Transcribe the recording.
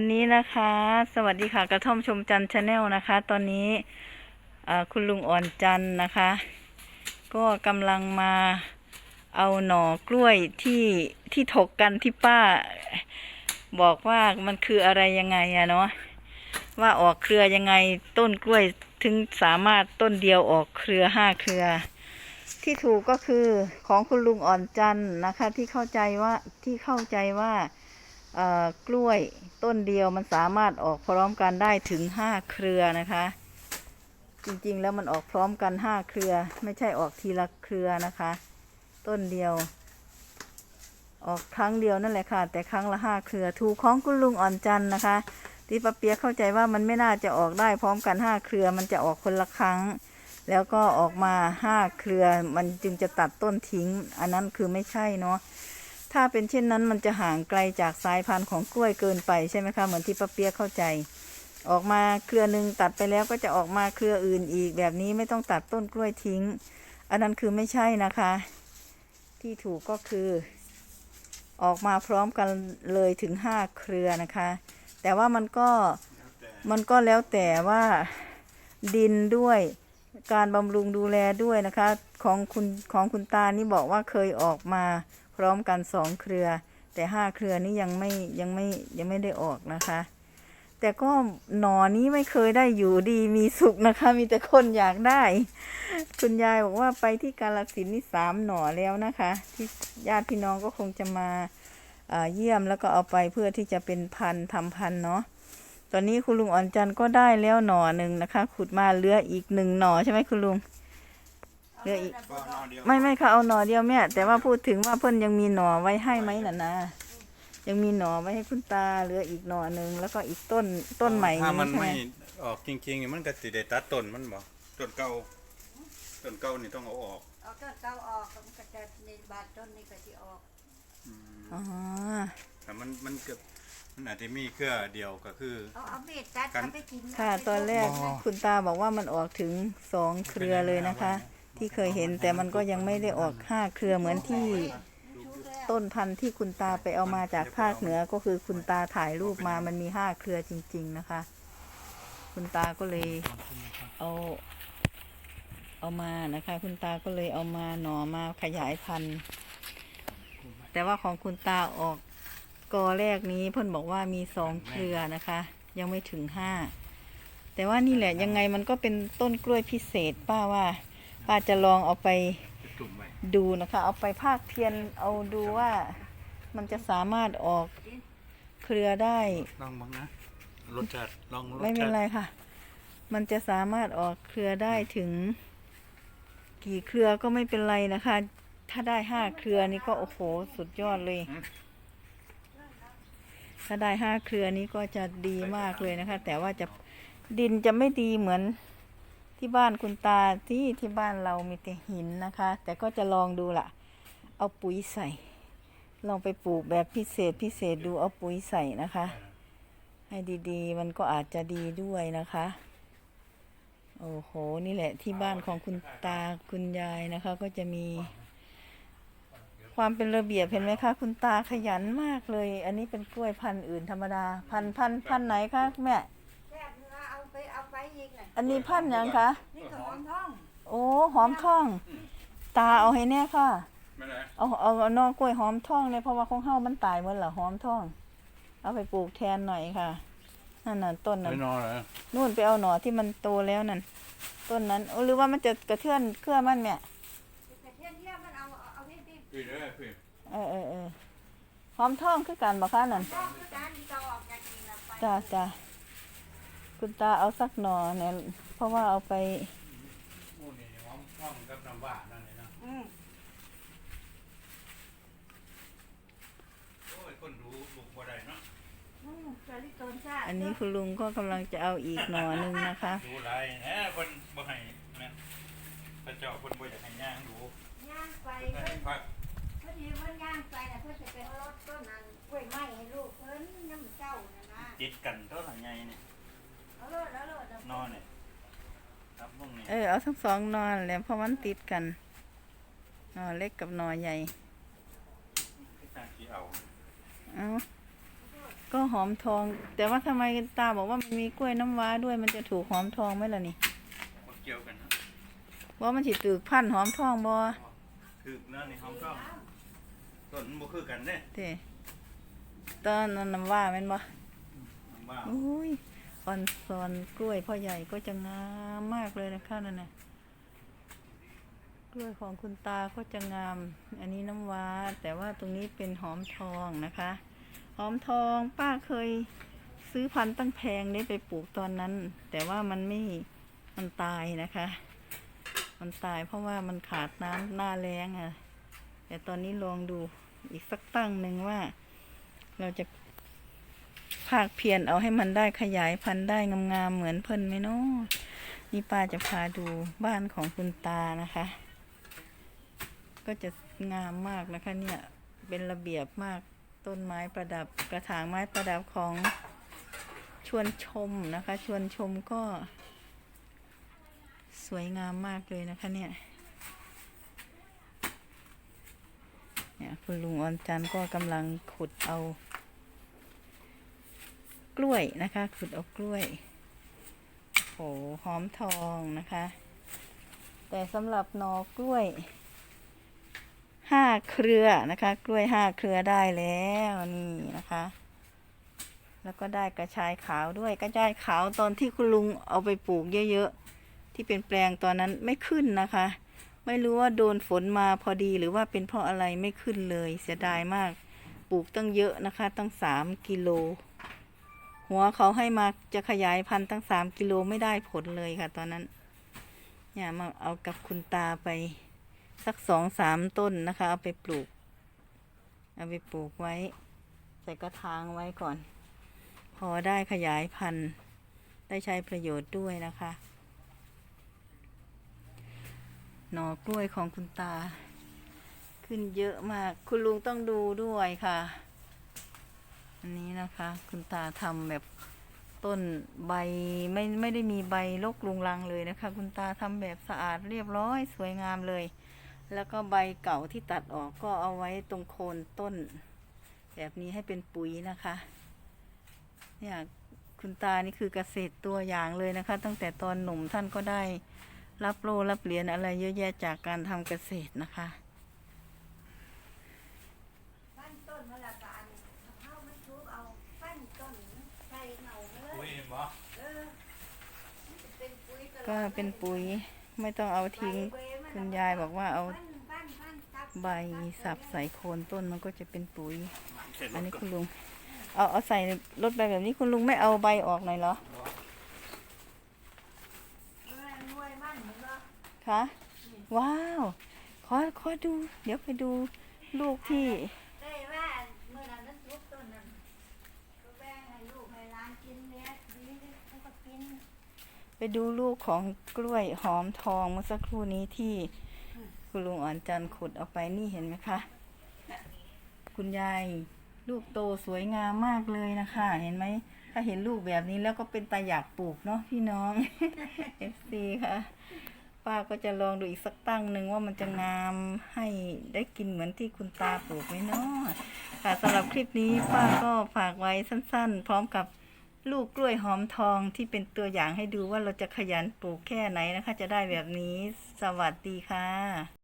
อันนี้นะคะ สวัสดีค่ะ กระท่อมชมจันชาแนลนะคะ ตอนนี้คุณลุงอ่อนจันทร์นะคะ ก็กำลังมาเอาหน่อกล้วยที่ที่ถกกันที่ป้า บอกว่ามันคืออะไรยังไงอะเนาะว่าออกเครือยังไงต้นกล้วยถึงสามารถต้นเดียวออกเครือห้าเครือ ที่ถูกก็คือของคุณลุงอ่อนจันทร์นะคะ ที่เข้าใจว่าที่เข้าใจว่า กล้วยต้นเดียวมันสามารถออกพร้อมกันได้ถึงห้าเครือนะคะ จริงๆแล้วมันออกพร้อมกันห้าเครือ ไม่ใช่ออกทีละเครือนะคะ ต้นเดียว ออกครั้งเดียวนั่นแหละค่ะ แต่ครั้งละห้าเครือถูกของคุณลุงอ่อนจันนะคะ ที่ปะเปียกเข้าใจว่ามันไม่น่าจะออกได้พร้อมกันห้าเครือ มันจะออกคนละครั้ง แล้วก็ออกมาห้าเครือ มันจึงจะตัดต้นทิ้ง อันนั้นคือไม่ใช่เนาะ ถ้าเป็นเช่นนั้นมันจะห่างไกลจากสายพันธุ์ของกล้วยเกินไปใช่ไหมคะเหมือนที่ป้าเปียกเข้าใจ ออกมาเครือหนึ่งตัดไปแล้วก็จะออกมาเครืออื่นอีกแบบนี้ไม่ต้องตัดต้นกล้วยทิ้ง อันนั้นคือไม่ใช่นะคะ ที่ถูกก็คือ ออกมาพร้อมกันเลยถึงห้าเครือนะคะ แต่ว่ามันก็มันก็แล้วแต่ว่าดินด้วยการบำรุงดูแลด้วยนะคะ ของคุณของคุณตานี่บอกว่าเคยออกมา พร้อมกันสองเครือ แต่ห้าเครือนี้ยังไม่ยังไม่ยังไม่ได้ออกนะคะ แต่ก็หนอนี้ไม่เคยได้อยู่ดีมีสุขนะคะ มีแต่คนอยากได้ คุณยายบอกว่าไปที่กาลสินนี่สามหน่อแล้วนะคะ ที่ญาติพี่น้องก็คงจะมาเอ่อเยี่ยมแล้วก็เอาไปเพื่อที่จะเป็นพันทำพันเนาะตอนนี้คุณลุงอ่อนจันทร์ก็ได้แล้วหน่อหนึ่งนะคะ ขุดมาเหลืออีกหนึ่งหน่อใช่ไหมคุณลุง เหลืออีก ก็นอนเดียวไม่ไม่ค่ะเอาหน่อเดียวแม่แต่ว่าพูดถึงว่าเพิ่นยังมีหน่อไว้ให้ไหมน่ะนะยังมีหน่อไว้ให้คุณตาเหลืออีกหน่อหนึ่งแล้วก็อีกต้นต้นใหม่ถ้ามันใช่ไหมไม่ออกจริงๆมันก็สิได้ตัดต้นมันบ่ต้นเก่าต้นเก่านี่ต้องเอาออกเอาต้นเก่าออกมันก็จะในบาดต้นนี้ก็สิออกอ๋อแต่มันมันเกือบมันอาจจะมีเครือเดียวก็คือ เอาเอาเม็ดตัดกัน เอาไปกินค่ะตอนแรกอ๋อคุณตาบอกว่ามันออกถึงสองเครือเลยนะคะ ที่เคยเห็นแต่มันก็ยังไม่ได้ออกห้าเครือเหมือนที่ต้นพันธุ์ที่คุณตาไปเอามาจากภาคเหนือก็คือคุณตาถ่ายรูปมามันมีห้าเครือจริง ๆนะคะ คุณตาก็เลยเอาเอามานะคะ คุณตาก็เลยเอามาหน่อมาขยายพันธุ์ แต่ว่าของคุณตาออกกอแรกนี้เพิ่นบอกว่ามีสองเครือนะคะ ยังไม่ถึงห้าแต่ว่านี่แหละยังไงมันก็เป็นต้นกล้วยพิเศษป้าว่า ป้าจะลองเอาไปจุ่มไว้ดูนะคะ เอาไปภาคเพียนเอาดูว่ามันจะสามารถออกเครือได้ลองบ้างนะรสชาติลองรสไม่เป็ชานติไรค่ะ มันจะสามารถออกเครือได้ถึง กี่เครือก็ไม่เป็นไรนะคะ ถ้าได้ห้าเครือนี่ก็โอ้โหสุดยอดเลย ถ้าได้ห้าเครือนี้ก็จะดีมากเลยนะคะ แต่ว่าจะดินจะไม่ดีเหมือน ที่บ้านคุณตาที่ที่บ้านเรามีแต่หินนะคะ แต่ก็จะลองดูล่ะ เอาปุ๋ยใส่ ลองไปปลูกแบบพิเศษพิเศษดูเอาปุ๋ยใส่นะคะ ให้ดีๆ มันก็อาจจะดีด้วยนะคะ โอ้โห นี่แหละที่บ้านของคุณตาคุณยายนะคะ ก็จะมี ความเป็นระเบียบเห็นไหมคะ คุณตาขยันมากเลย อันนี้เป็นกล้วยพันธุ์อื่นธรรมดา พันธุ์พันธุ์พันธุ์ไหนคะแม่ แซ่บเนื้อเอาไปเอาไปอีกน่ะอันนี้พันธุ์หยังคะนี่ก็หอมท้องโอ้หอมท่อง ตาเอาให้แน่ค่ะ ไม่ได้เอาเอาเอานอกกล้วยหอมท่องเลยเพราะว่าของเฮามันตายหมดละหอมท่อง เอาไปปลูกแทนหน่อยค่ะนั่นน่ะต้นนั้น ไม่นอนเหรอนู่นไปเอาหน่อที่มันโตแล้วนั่นต้นนั้นโอ้หรือว่ามันจะกระเทือนเครือมันแม่แต่เทียนเทียนมันเอาเอาเอานี่ดิพี่เด้อพี่เออเออเออหอมท่องคือกันบ่คะนั่นท้องคือการที่เราออกจากนี่ละไป จ้าจ้า คุณตาเอาสักหน่อเนี่ยเพราะว่าเอาไปหมูนี่หอมห้องกับน้ำหวานนั่นเลยนะอืมโอ้ยคนรู้ลูกบ่ได้เนาะอืมเจริญต้นชาติอันนี้คุณลุงก็กำลังจะเอาอีกหน่อหนึ่งนะคะ ดูหลายแหน่คนบ่ให้แม่นพระเจ้าคนบ่อยากให้ย่างดูย่างไปให้เพิ่นพักเพิ่นเห็นว่าย่างไปน่ะเพิ่นจะเป็นรถต้นนั้นกล้วยไม้ให้ลูกเพิ่นน้ำเจ้าน่ะนะติดกันเท่าไหร่ไงนี่เอาโล ดเอาโลดเอานอนนี่ครับพวกนี้เออเอาทั้งสองหนอนแหล้วเพราะมันติดกันหน่อเล็กกับหน่อใหญ่ ที่ทางที่เอาเอาก็หอมทอง แต่ว่าทำไมตาบอกว่ามันมีกล้วยน้ำว้าด้วยมันจะถูกหอมทองไหมล่ะนี่มันเกี่ยวกันนะว่ามันสิตึกพันธุ์หอมทองบ่คือนั่นนี่หอมต้องต้นมันบ่คือกันเด้เด้ตอนนั้นน้ำว่าแม่นบ่มันว่า อุ้ย อ่อนซอนกล้วยพ่อใหญ่ก็จะงามมากเลยนะคะนั่นน่ะกล้วยของคุณตาก็จะงาม อันนี้น้ำว้า แต่ว่าตรงนี้เป็นหอมทองนะคะ หอมทองป้าเคยซื้อพันธุ์ตั้งแพงได้ไปปลูกตอนนั้น แต่ว่ามันไม่มันตายนะคะ มันตายเพราะว่ามันขาดน้ำหน้าแรงอะแต่ตอนนี้ลองดูอีกสักตั้งหนึ่งว่า เราจะ ภาคเพียรเอาให้มันได้ขยายพันธุ์ได้งามๆเหมือนเพิ่นไหมเนาะนี่ป้าจะพาดูบ้านของคุณตานะคะ ก็จะงามมากนะคะเนี่ยเป็นระเบียบมากต้นไม้ประดับกระถางไม้ประดับของชวนชมนะคะ ชวนชมก็ สวยงามมากเลยนะคะเนี่ยเนี่ยคุณลุงออนจันก็กำลังขุดเอา กล้วยนะคะขุดเอากล้วยโหหอมทองนะคะ แต่สำหรับนอกล้วยห้าเครือนะคะ กล้วยห้าเครือได้แล้วนี่นะคะ แล้วก็ได้กระชายขาวด้วยกระชายขาวตอนที่คุณลุงเอาไปปลูกเยอะๆที่เป็นแปลงตอนนั้นไม่ขึ้นนะคะ ไม่รู้ว่าโดนฝนมาพอดีหรือว่าเป็นเพราะอะไรไม่ขึ้นเลยเสียดายมาก ปลูกตั้งเยอะนะคะตั้งสามกิโล หัวเขาให้มาจะขยายพันธุ์ตั้งสามกิโลไม่ได้ผลเลยค่ะ ตอนนั้น เนี่ยมาเอากับคุณตาไปสักสองสามต้นนะคะ เอาไปปลูก เอาไปปลูกไว้ ใส่กระถางไว้ก่อน พอได้ขยายพันธุ์ ได้ใช้ประโยชน์ด้วยนะคะ หน่อกล้วยของคุณตา ขึ้นเยอะมาก คุณลุงต้องดูด้วยค่ะ อันนี้นะคะ คุณตาทำแบบต้นใบไม่ไม่ได้มีใบลกลุงลังเลยนะคะ คุณตาทำแบบสะอาดเรียบร้อยสวยงามเลย แล้วก็ใบเก่าที่ตัดออกก็เอาไว้ตรงโคนต้น แบบนี้ให้เป็นปุ๋ยนะคะเนี่ยคุณตานี่คือเกษตรตัวอย่างเลยนะคะ ตั้งแต่ตอนหนุ่มท่านก็ได้รับโลรับเหรียญอะไรเยอะแยะจากการทำเกษตรนะคะ ปั้นต้นมะละกาเนี่ยเอามันทุบเอาปั้นต้นใส่เหงาเล อุ้ ย ย บ่เออมันจะเป็นปุ๋ยตลอดก็เป็นปุ๋ยไม่ต้องเอาทิ้งใบเบมันคุณยายบอกว่าเอาปั้นปั้นปั้นตับใบสับใส่โคนต้นมันก็จะเป็นปุ๋ยเสร็จอันนี้แล้วคุณลุง เอาเอาใส่รถใบแบบนี้คุณลุงไม่เอาใบออกหน่อยเหรอเออหน่วยมันเห็นบ่คะว้าว ขอขอดู เดี๋ยวไปดูลูกที่ ได้ว่าเมื่อนั้นนั้นทุบต้นนั้นก็แบ่งให้ลูกให้หลานกินเนี่ยดีเขาก็กิน ไปดูลูกของกล้วยหอมทองเมื่อสักครู่นี้ที่คุณลุงอ่อนจันทร์ขุดเอาไปนี่เห็นไหมคะ คุณยายลูกโตสวยงามมากเลยนะคะ เห็นไหม ถ้าเห็นลูกแบบนี้แล้วก็เป็นตาอยากปลูกเนาะพี่น้อง FC ค่ะป้าก็จะลองดูอีกสักตั้งหนึ่งว่ามันจะงามให้ได้กินเหมือนที่คุณตาปลูกไหมเนาะค่ะสำหรับคลิปนี้ป้าก็ฝากไว้สั้นๆ พร้อมกับ ลูกกล้วยหอมทองที่เป็นตัวอย่างให้ดูว่าเราจะขยันปลูกแค่ไหนนะคะ จะได้แบบนี้ สวัสดีค่ะ